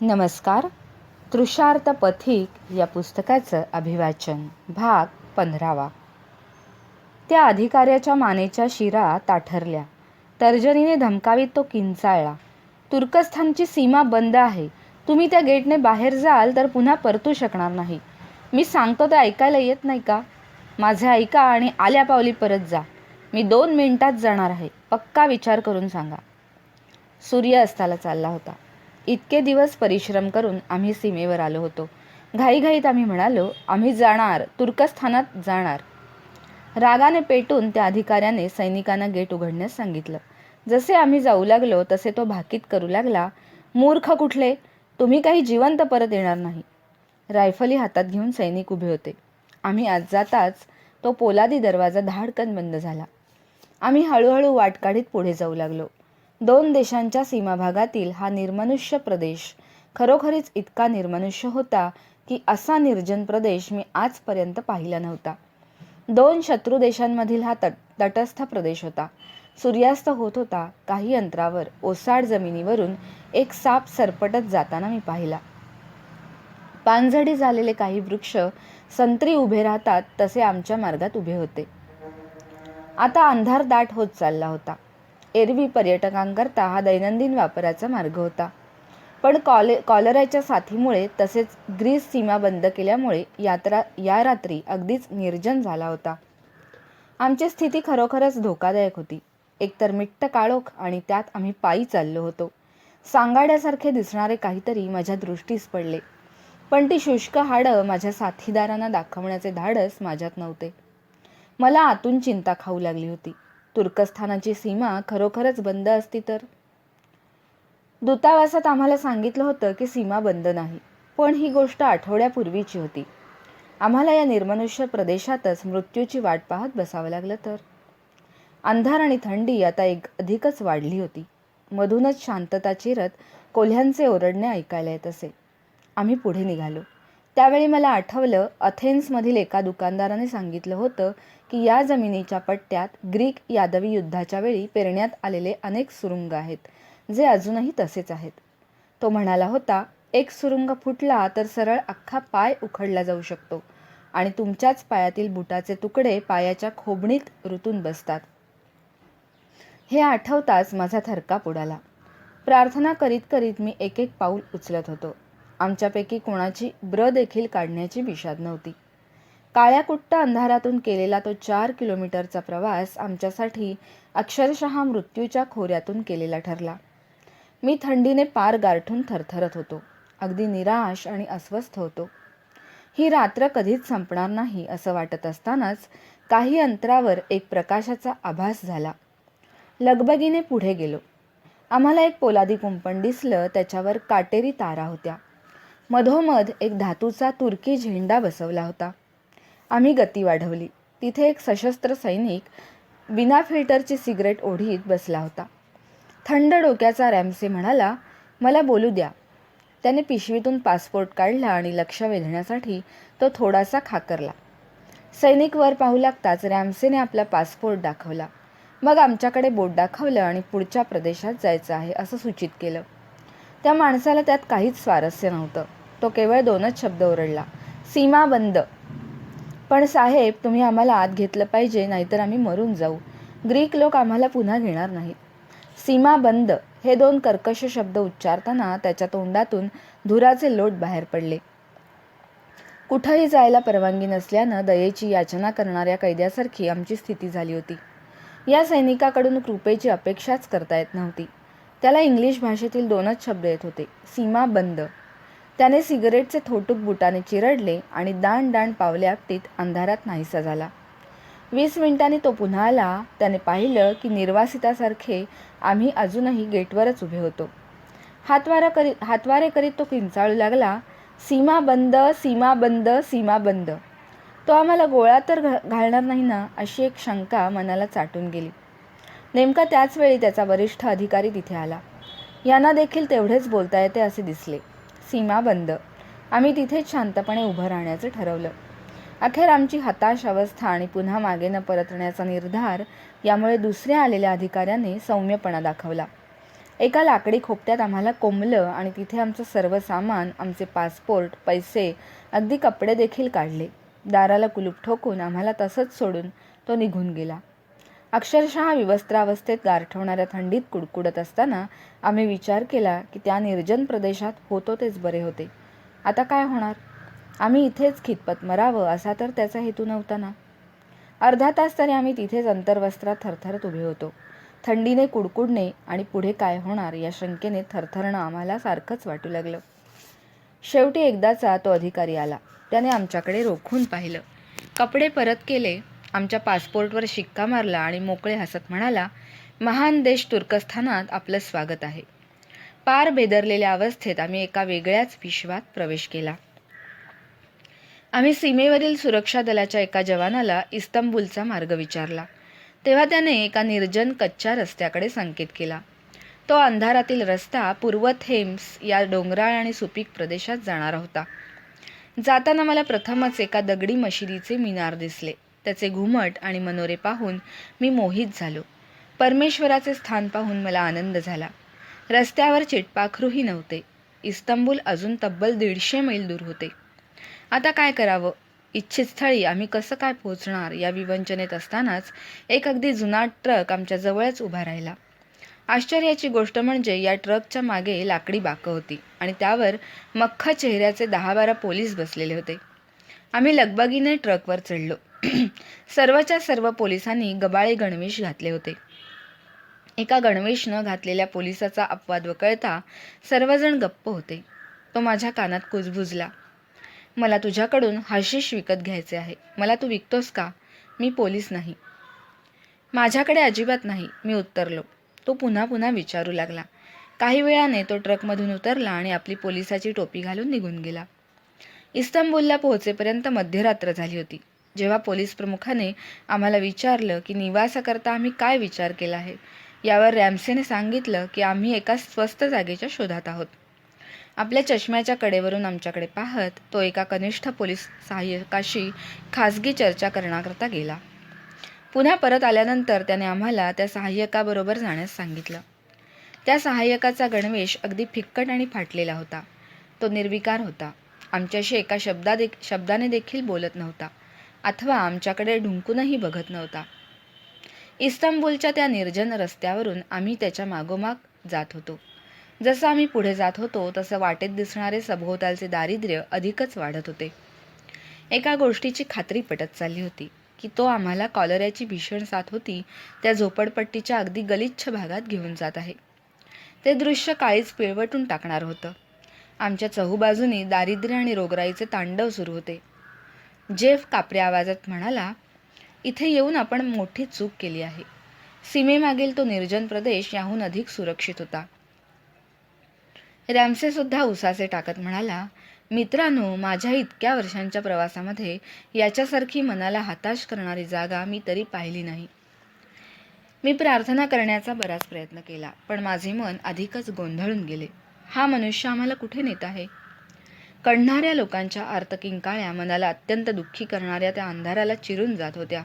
नमस्कार. तृषार्थ पथिक या पुस्तकाचं अभिवाचन भाग पंधरावा. त्या अधिकाऱ्याच्या मानेच्या शिरा ताठरल्या. तर्जनीने धमकावीत तो किंचाळला. तुर्कस्थानची सीमा बंद आहे. तुम्ही त्या गेटने बाहेर जाल तर पुन्हा परतू शकणार नाही. मी सांगतो ते ऐकायला येत नाही का? माझे ऐका आणि आल्या पावली परत जा. मी दोन मिनिटात जाणार आहे. पक्का विचार करून सांगा. सूर्य अस्ताला चालला होता. इतके दिवस परिश्रम करून आम्ही सीमेवर आलो होतो. घाईघाईत आम्ही म्हणालो आम्ही जाणार तुर्कस्थानात जाणार. रागाने पेटून त्या अधिकाऱ्याने सैनिकांना गेट उघडण्यास सांगितलं. जसे आम्ही जाऊ लागलो तसे तो भाकीत करू लागला. मूर्ख कुठले? तुम्ही काही जिवंत परत येणार नाही. रायफली हातात घेऊन सैनिक उभे होते. आम्ही आज जाताच तो पोलादी दरवाजा धाडकन बंद झाला. आम्ही हळूहळू वाट काढीत पुढे जाऊ लागलो. दोन देशांच्या सीमाभागातील हा निर्मनुष्य प्रदेश. खरोखरीच इतका निर्मनुष्य होता की असा निर्जन प्रदेश मी आजपर्यंत पाहिला नव्हता. दोन शत्रू देशांमधील हा तट तटस्थ प्रदेश होता. सूर्यास्त होत होता काही अंतरावर ओसाड जमिनीवरून एक साप सरपटत जाताना मी पाहिला. पानझडी झालेले काही वृक्ष संत्री उभे राहतात तसे आमच्या मार्गात उभे होते. आता अंधार दाट होत चालला होता. एरवी पर्यटकांकरता हा दैनंदिन वापराचा मार्ग होता. पण कॉले कॉलराच्या साथीमुळे तसेच ग्रीस सीमा बंद केल्यामुळे यात्रा या रात्री अगदीच निर्जन झाला होता. आमची स्थिती खरोखरच धोकादायक होती. एकतर मिट्ट काळोख आणि त्यात आम्ही पायी चाललो होतो. सांगाड्यासारखे दिसणारे काहीतरी माझ्या दृष्टीस पडले. पण ती शुष्क हाडं माझ्या साथीदारांना दाखवण्याचे धाडस माझ्यात नव्हते. मला आतून चिंता खाऊ लागली होती. तुर्कस्थानाची सीमा खरोखरच बंद असती तर? दूतावासात आम्हाला सांगितलं होतं की सीमा बंद नाही पण ही गोष्ट आठवड्यापूर्वीची होती. आम्हाला या निर्मनुष्य प्रदेशातच मृत्यूची वाट पाहत बसावं लागलं तर? अंधार आणि थंडी आता एक अधिकच वाढली होती. मधूनच शांतता चिरत कोल्ह्यांचे ओरडणे ऐकायला येत असे. आम्ही पुढे निघालो. त्यावेळी मला आठवलं अथेन्समधील एका दुकानदाराने सांगितलं होतं की या जमिनीच्या पट्ट्यात ग्रीक यादवी युद्धाच्या वेळी पेरण्यात आलेले अनेक सुरुंग आहेत जे अजूनही तसेच आहेत. तो म्हणाला होता एक सुरुंग फुटला तर सरळ अख्खा पाय उखडला जाऊ शकतो आणि तुमच्याच पायातील बुटाचे तुकडे पायाच्या खोबणीत रुतून बसतात. हे आठवताच माझा थरकाप उडाला. प्रार्थना करीत करीत मी एक एक पाऊल उचलत होतो. आमच्यापैकी कोणाची ब्र देखील काढण्याची विषाद नव्हती. काळ्या कुट्ट अंधारातून केलेला तो चार किलोमीटरचा प्रवास आमच्यासाठी अक्षरशः मृत्यूच्या खोऱ्यातून केलेला ठरला. मी थंडीने पार गारठून थरथरत होतो. अगदी निराश आणि अस्वस्थ होतो. ही रात्र कधीच संपणार नाही असं वाटत असतानाच काही अंतरावर एक प्रकाशाचा आभास झाला. लगबगीने पुढे गेलो. आम्हाला एक पोलादी कुंपण दिसलं त्याच्यावर काटेरी तारा होत्या. मधोमध एक धातूचा तुर्की झेंडा बसवला होता. आम्ही गती वाढवली. तिथे एक सशस्त्र सैनिक बिना फिल्टरची सिगरेट ओढीत बसला होता. थंड डोक्याचा रॅमसे म्हणाला मला बोलू द्या. त्याने पिशवीतून पासपोर्ट काढला आणि लक्ष वेधण्यासाठी तो थोडासा खाकरला. सैनिक वर पाहू लागताच रॅमसेने आपला पासपोर्ट दाखवला. मग आमच्याकडे बोट दाखवलं आणि पुढच्या प्रदेशात जायचं आहे असं सूचित केलं. त्या माणसाला त्यात काहीच स्वारस्य नव्हतं. तो केवळ दोनच शब्द ओरडला. सीमा बंद. पण साहेब तुम्ही आम्हाला आत घेतलं पाहिजे नाहीतर आम्ही मरून जाऊ. ग्रीक लोक आम्हाला पुन्हा घेणार नाहीत. सीमा बंद हे दोन कर्कश शब्द उच्चारताना त्याच्या तोंडातून धुराचे लोट बाहेर पडले. कुठंही जायला परवानगी नसल्यानं दयेची याचना करणाऱ्या कैद्यासारखी आमची स्थिती झाली होती. या सैनिकाकडून कृपेची अपेक्षाच करता येत नव्हती. त्याला इंग्लिश भाषेतील दोनच शब्द येत होते. सीमा बंद. त्याने सिगरेटचे थोटूक बुटाने चिरडले आणि दाण दाण पावले आपटीत अंधारात नाहीसा झाला. वीस मिनिटांनी तो पुन्हा आला. त्याने पाहिलं की निर्वासितासारखे आम्ही अजूनही गेटवरच उभे होतो. हातवारा करीत हातवारे करीत तो किंचाळू लागला. सीमा बंद सीमा बंद सीमा बंद. तो आम्हाला गोळा तर घा घालणार नाही ना अशी एक शंका मनाला चाटून गेली. नेमका त्याच वेळी त्याचा वरिष्ठ अधिकारी तिथे आला. यांना देखील तेवढेच बोलता येते असे दिसले. सीमा बंद. आम्ही तिथेच शांतपणे उभं राहण्याचं ठरवलं. अखेर आमची हताश अवस्था आणि पुन्हा मागे न परतण्याचा निर्धार यामुळे दुसऱ्या आलेल्या अधिकाऱ्याने सौम्यपणा दाखवला. एका लाकडी खोपट्यात आम्हाला कोंबलं आणि तिथे आमचं सर्व सामान आमचे पासपोर्ट पैसे अगदी कपडे देखील काढले. दाराला कुलूप ठोकून आम्हाला तसंच सोडून तो निघून गेला. अक्षरशः विवस्त्रावस्थेत गारठवणाऱ्या थंडीत कुडकुडत असताना आम्ही विचार केला की त्या निर्जन प्रदेशात होतो तेच बरे होते. आता काय होणार? आम्ही इथेच खितपत मरावं असा तर त्याचा हेतू नव्हता ना. अर्धा तास तरी आम्ही तिथेच अंतर्वस्त्रात थरथरत उभे होतो. थंडीने कुडकुडणे आणि पुढे काय होणार या शंकेने थरथरणं आम्हाला सारखंच वाटू लागलं. शेवटी एकदाचा तो अधिकारी आला. त्याने आमच्याकडे रोखून पाहिलं. कपडे परत केले. आमच्या पासपोर्टवर शिक्का मारला आणि मोकळे हसत म्हणाला महान देश तुर्कस्थानात आपलं स्वागत आहे. पार बेदरलेल्या अवस्थेत आम्ही एका वेगळ्याच विश्वात प्रवेश केला. आम्ही सीमेवरील सुरक्षा दलाच्या एका जवानाला इस्तंबूलचा मार्ग विचारला. तेव्हा त्याने एका निर्जन कच्च्या रस्त्याकडे संकेत केला. तो अंधारातील रस्ता पूर्व थेम्स या डोंगराळ आणि सुपीक प्रदेशात जाणारा होता. जाताना मला प्रथमच एका दगडी मशिदीचे मिनार दिसले. त्याचे घुमट आणि मनोरे पाहून मी मोहित झालो. परमेश्वराचे स्थान पाहून मला आनंद झाला. रस्त्यावर चिटपाखरूही नव्हते. इस्तंबूल अजून तब्बल दीडशे मैल दूर होते. आता काय करावं? इच्छित स्थळी आम्ही कसं काय पोहोचणार या विवंचनेत असतानाच एक अगदी जुना ट्रक आमच्या जवळच उभा राहिला. आश्चर्याची गोष्ट म्हणजे या ट्रकच्या मागे लाकडी बाकं होती आणि त्यावर मख्ख चेहऱ्याचे दहा बारा पोलीस बसलेले होते. आम्ही लगबगीने ट्रकवर चढलो. सर्वच्या सर्व पोलिसांनी गबाळे गणवेश घातले होते. एका गणवेशनं घातलेल्या पोलिसाचा अपवाद वकळता सर्वजण गप्प होते. तो माझ्या कानात कुजबुजला. मला तुझ्याकडून हाशिश विकत घ्यायचे आहे. मला तू विकतोस का? मी पोलीस नाही. माझ्याकडे अजिबात नाही मी उत्तरलो. तो पुन्हा पुन्हा विचारू लागला. काही वेळाने तो ट्रकमधून उतरला आणि आपली पोलिसाची टोपी घालून निघून गेला. इस्तंबूलला पोहोचेपर्यंत मध्यरात्र झाली होती. जेव्हा पोलीस प्रमुखाने आम्हाला विचारलं की निवासाकरता आम्ही काय विचार केला आहे यावर रॅम्सेने सांगितलं की आम्ही एका स्वस्त जागेच्या शोधात आहोत. आपल्या चष्म्याच्या कडेवरून आमच्याकडे पाहत तो एका कनिष्ठ पोलीस सहाय्यकाशी खासगी चर्चा करण्याकरता गेला. पुन्हा परत आल्यानंतर त्याने आम्हाला त्या सहाय्यकाबरोबर जाण्यास सांगितलं. त्या सहाय्यकाचा गणवेश अगदी फिक्कट आणि फाटलेला होता. तो निर्विकार होता. आमच्याशी एका शब्दा दे शब्दाने देखील बोलत नव्हता. अथवा आमच्याकडे ढुंकूनही बघत नव्हता. इस्तंबूलच्या त्या निर्जन रस्त्यावरून आम्ही त्याच्या मागोमाग जात होतो. जसं आम्ही पुढे जात होतो तसं वाटेत दिसणारे सभोवतालचे दारिद्र्य अधिकच वाढत होते. एका गोष्टीची खात्री पटत चालली होती की तो आम्हाला कॉलऱ्याची भीषण साथ होती त्या झोपडपट्टीच्या अगदी गलिच्छ भागात घेऊन जात आहे. ते दृश्य काळीच पिळवटून टाकणार होतं. आमच्या चहूबाजूनी दारिद्र्य आणि रोगराईचे तांडव सुरू होते. जेफ कापऱ्या आवाजात म्हणाला इथे येऊन आपण मोठी चूक केली आहे. सीमेमागील तो निर्जन प्रदेश याहून अधिक सुरक्षित होता. रॅमसे सुद्धा उसासे टाकत म्हणाला मित्रांनो माझ्या इतक्या वर्षांच्या प्रवासामध्ये याच्यासारखी मनाला हताश करणारी जागा मी तरी पाहिली नाही. मी प्रार्थना करण्याचा बराच प्रयत्न केला पण माझे मन अधिकच गोंधळून गेले. हा मनुष्य आम्हाला कुठे नेत आहे? कढणाऱ्या लोकांच्या आर्तकिंकाळ्या मनाला अत्यंत दुःखी करणाऱ्या त्या अंधाराला चिरून जात होत्या.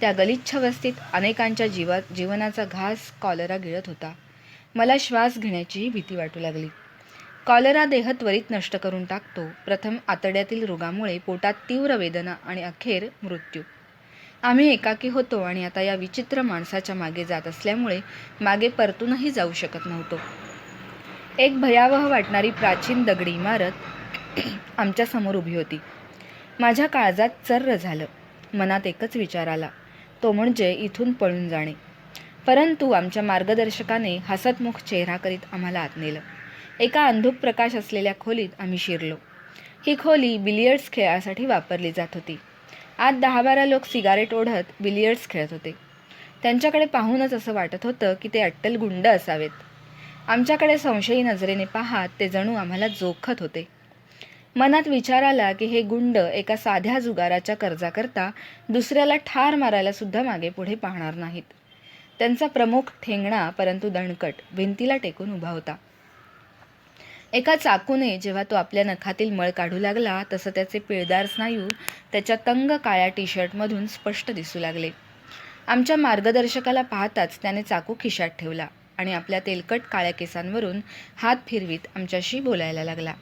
त्या गलिच्छ वस्तीत अनेकांच्या जीवा जीवनाचा घास कॉलरा गिळत होता. मला श्वास घेण्याचीही भीती वाटू लागली. कॉलरा देह त्वरित नष्ट करून टाकतो. प्रथम आतड्यातील रोगामुळे पोटात तीव्र वेदना आणि अखेर मृत्यू. आम्ही एकाकी होतो आणि आता या विचित्र माणसाच्या मागे जात असल्यामुळे मागे परतूनही जाऊ शकत नव्हतो. एक भयावह वाटणारी प्राचीन दगडी इमारत आमच्यासमोर उभी होती. माझ्या काळजात चर्र झालं. मनात एकच विचार आला. तो म्हणजे इथून पळून जाणे. परंतु आमच्या मार्गदर्शकाने हसतमुख चेहरा करीत आम्हाला आत नेलं. एका अंधुक प्रकाश असलेल्या खोलीत आम्ही शिरलो. ही खोली बिलियर्ड्स खेळासाठी वापरली जात होती. आज दहा बारा लोक सिगारेट ओढत बिलियर्ड्स खेळत होते. त्यांच्याकडे पाहूनच असं वाटत होतं की ते अट्टल गुंड असावेत. आमच्याकडे संशयी नजरेने पाहात ते जणू आम्हाला जोखत होते. मनात विचार आला की हे गुंड एका साध्या जुगाराच्या कर्जाकरता दुसऱ्याला ठार मारायला सुद्धा मागे पुढे पाहणार नाहीत. त्यांचा प्रमुख ठेंगणा परंतु दणकट भिंतीला टेकून उभा होता. एका चाकूने जेव्हा तो आपल्या नखातील मळ काढू लागला तसं त्याचे पिळदार स्नायू त्याच्या तंग काळ्या टी शर्टमधून स्पष्ट दिसू लागले. आमच्या मार्गदर्शकाला पाहताच त्याने चाकू खिशात ठेवला आणि आपल्या तेलकट काळ्या केसांवरून हात फिरवीत आमच्याशी बोलायला लागला.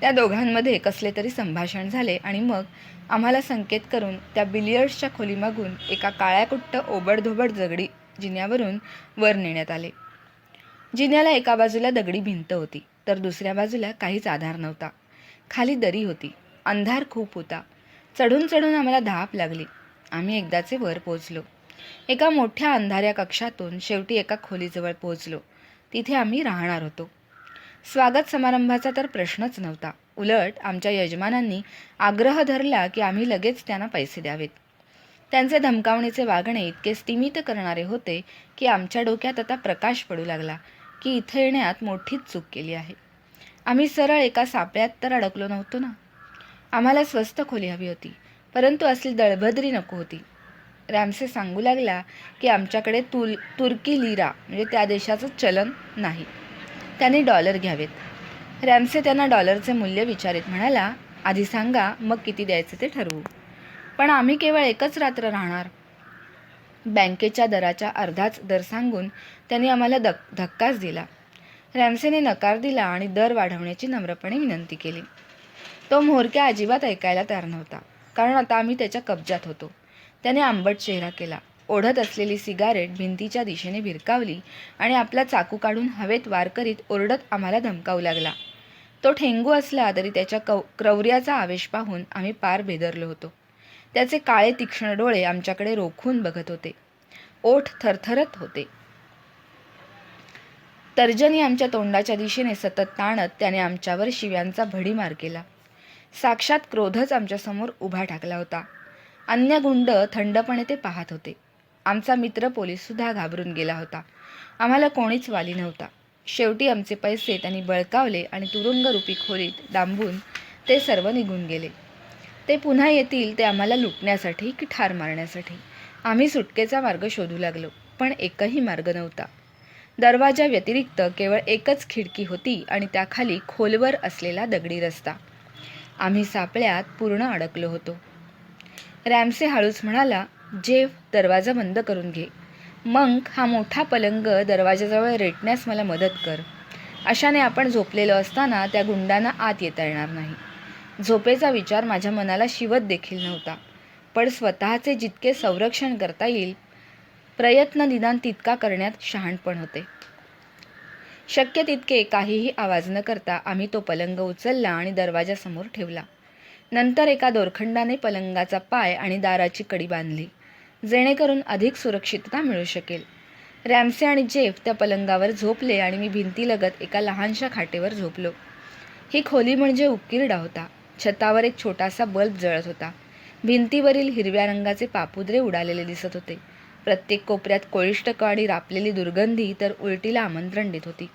त्या दोघांमध्ये कसले तरी संभाषण झाले आणि मग आम्हाला संकेत करून त्या बिलियर्ड्सच्या खोलीमागून एका काळ्याकुट्ट ओबडधोबड दगडी जिन्यावरून वर नेण्यात आले. जिन्याला एका बाजूला दगडी भिंत होती तर दुसऱ्या बाजूला काहीच आधार नव्हता. खाली दरी होती अंधार खूप होता. चढून चढून आम्हाला धाप लागली. आम्ही एकदाचे वर पोचलो एका मोठ्या अंधाऱ्या कक्षातून शेवटी एका खोलीजवळ पोचलो तिथे आम्ही राहणार होतो. स्वागत समारंभाचा तर प्रश्नच नव्हता. उलट आमच्या यजमानांनी आग्रह धरला की आम्ही लगेच त्यांना पैसे द्यावेत. त्यांचे धमकावणीचे वागणे इतके स्तिमित करणारे होते की आमच्या डोक्यात आता प्रकाश पडू लागला की इथं येण्यात मोठीच चूक केली आहे. आम्ही सरळ एका सापळ्यात तर अडकलो नव्हतो ना? आम्हाला स्वस्त खोली हवी होती परंतु असली दळभद्री नको होती. रॅमसे सांगू लागला की आमच्याकडे तुल तुर्की लिरा म्हणजे त्या देशाचं चलन नाही. त्यांनी डॉलर घ्यावेत. रॅमसे त्यांना डॉलरचे मूल्य विचारित म्हणाला आधी सांगा मग किती द्यायचे ते ठरवू. पण आम्ही केवळ एकच रात्र राहणार. बँकेच्या दराच्या अर्धाच दर सांगून त्यांनी आम्हाला धक धक्काच दिला. रॅमसेने नकार दिला आणि दर वाढवण्याची नम्रपणे विनंती केली. तो म्होरक्या अजिबात ऐकायला तयार नव्हता कारण आता आम्ही त्याच्या कब्जात होतो. त्याने आंबट चेहरा केला. ओढत असलेली सिगारेट भिंतीच्या दिशेने भिरकावली आणि आपला चाकू काढून हवेत वार करीत ओरडत आम्हाला धमकावू लागला. तो ठेंगू असला तरी त्याच्या कौ क्रौर्याचा आवेश पाहून आम्ही पार बेदरलो होतो. त्याचे काळे तीक्ष्ण डोळे आमच्याकडे रोखून बघत होते. ओठ थरथरत होते. तर्जनी आमच्या तोंडाच्या दिशेने सतत ताणत त्याने आमच्यावर शिव्यांचा भडीमार केला. साक्षात क्रोधच आमच्यासमोर उभा टाकला होता. अन्य गुंड थंडपणे ते पाहत होते. आमचा मित्र पोलीससुद्धा घाबरून गेला होता. आम्हाला कोणीच वाली नव्हता. शेवटी आमचे पैसे त्यांनी बळकावले आणि तुरुंगरूपी खोलीत डांबून ते सर्व निघून गेले. ते पुन्हा येतील ते आम्हाला लुटण्यासाठी की ठार मारण्यासाठी? आम्ही सुटकेचा मार्ग शोधू लागलो पण एकही मार्ग नव्हता. दरवाजा व्यतिरिक्त केवळ एकच खिडकी होती आणि त्याखाली खोलवर असलेला दगडी रस्ता. आम्ही सापळ्यात पूर्ण अडकलो होतो. रॅमसे हळूच म्हणाला जेव दरवाजा बंद करून घे. मंक हा मोठा पलंग दरवाजाजवळ रेटण्यास मला मदत कर. अशाने आपण झोपलेलो असताना त्या गुंडांना आत येता येणार नाही. झोपेचा विचार माझ्या मनाला शिवत देखील नव्हता. पण स्वतःचे जितके संरक्षण करता येईल प्रयत्न निदान तितका करण्यात शहाणपण होते. शक्य तितके काहीही आवाज न करता आम्ही तो पलंग उचलला आणि दरवाजासमोर ठेवला. नंतर एका दोरखंडाने पलंगाचा पाय आणि दाराची कडी बांधली. जेणेकरून अधिक सुरक्षितता मिळू शकेल. रॅमसे आणि जेफ त्या पलंगावर झोपले आणि मी भिंतीलगत एका लहानशा खाटेवर झोपलो. ही खोली म्हणजे उकिरडा होता. छतावर एक छोटासा बल्ब जळत होता. भिंतीवरील हिरव्या रंगाचे पापुद्रे उडालेले दिसत होते. प्रत्येक कोपऱ्यात कोळिष्टक आणि रापलेली दुर्गंधी तर उलटीला आमंत्रण देत होती.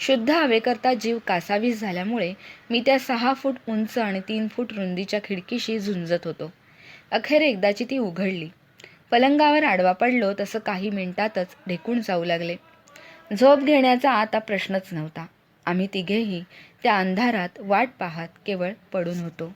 शुद्ध हवेकरता जीव कासावीस झाल्यामुळे मी त्या सहा फूट उंच आणि तीन फूट रुंदीच्या खिडकीशी झुंजत होतो. अखेर एकदाची ती उघडली. पलंगावर आडवा पडलो तसं काही मिनिटातच ढेकून जाऊ लागले. झोप घेण्याचा आता प्रश्नच नव्हता. आम्ही तिघेही त्या अंधारात वाट पाहत केवळ पडून होतो.